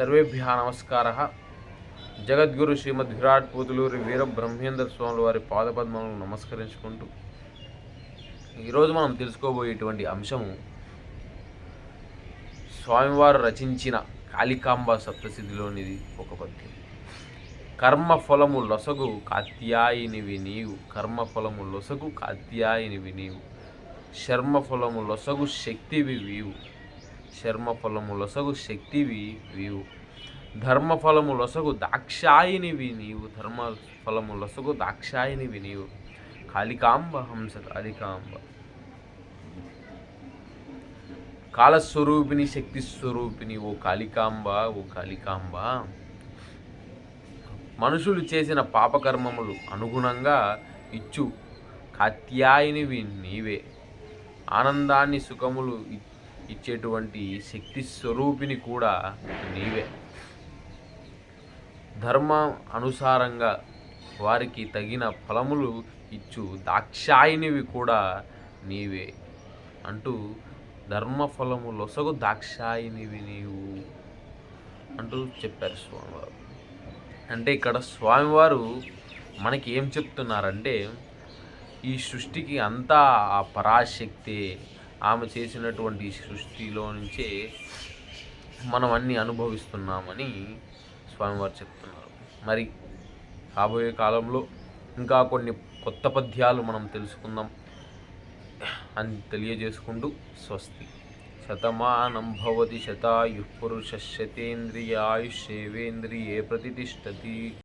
సర్వేభ్య నమస్కార. జగద్గురు శ్రీమద్ విరాట్ పోతులూరి వీర బ్రహ్మేంద్ర స్వాముల వారి పాదపద్మలను నమస్కరించుకుంటూ ఈరోజు మనం తెలుసుకోబోయేటువంటి అంశము స్వామివారు రచించిన కాళికాంబ సప్తసిద్ధిలోనిది ఒక పద్యం. కర్మఫలము లొసగు కాత్యాయినివి నీవు కర్మఫలము లొసగు కాత్యాయినివి నీవు శర్మఫలము లొసగు శక్తివి వీవు. శర్మఫలము లొసగు శక్తివి వీవు. ధర్మఫలము లొసగు దాక్షాయినివి నీవు. ధర్మ ఫలము లొసగు దాక్షాయినివి నీవు. కాళికాంబ హంస కాళికాంబ. కాలస్వరూపిణి శక్తి స్వరూపిణి ఓ కాళికాంబ ఓ కాళికాంబ. మనుషులు చేసిన పాపకర్మములు అనుగుణంగా ఇచ్చు. కాత్యాయినివి నీవే. ఆనందాన్ని సుఖములు ఇచ్చు. ఇచ్చేటువంటి శక్తి స్వరూపిని కూడా నీవే. ధర్మ అనుసారంగా వారికి తగిన ఫలములు ఇచ్చు దాక్షాయినివి కూడా నీవే అంటూ ధర్మఫలము లొసగు దాక్షాయినివి నీవు అంటూ చెప్పారు స్వామివారు. అంటే ఇక్కడ స్వామివారు మనకి ఏం చెప్తున్నారంటే ఈ సృష్టికి అంతా ఆ పరాశక్తి ఆమె చేసినటువంటి సృష్టిలో నుంచే మనం అన్ని అనుభవిస్తున్నామని స్వామివారు చెప్తున్నారు. మరి రాబోయే కాలంలో ఇంకా కొన్ని కొత్త పద్యాలు మనం తెలుసుకుందాం అని తెలియజేసుకుంటూ స్వస్తి. శతమానం భవతి శతాయు పురుష శతేంద్రియ ఆయుష్యేవేంద్రియే ప్రతిష్టతి.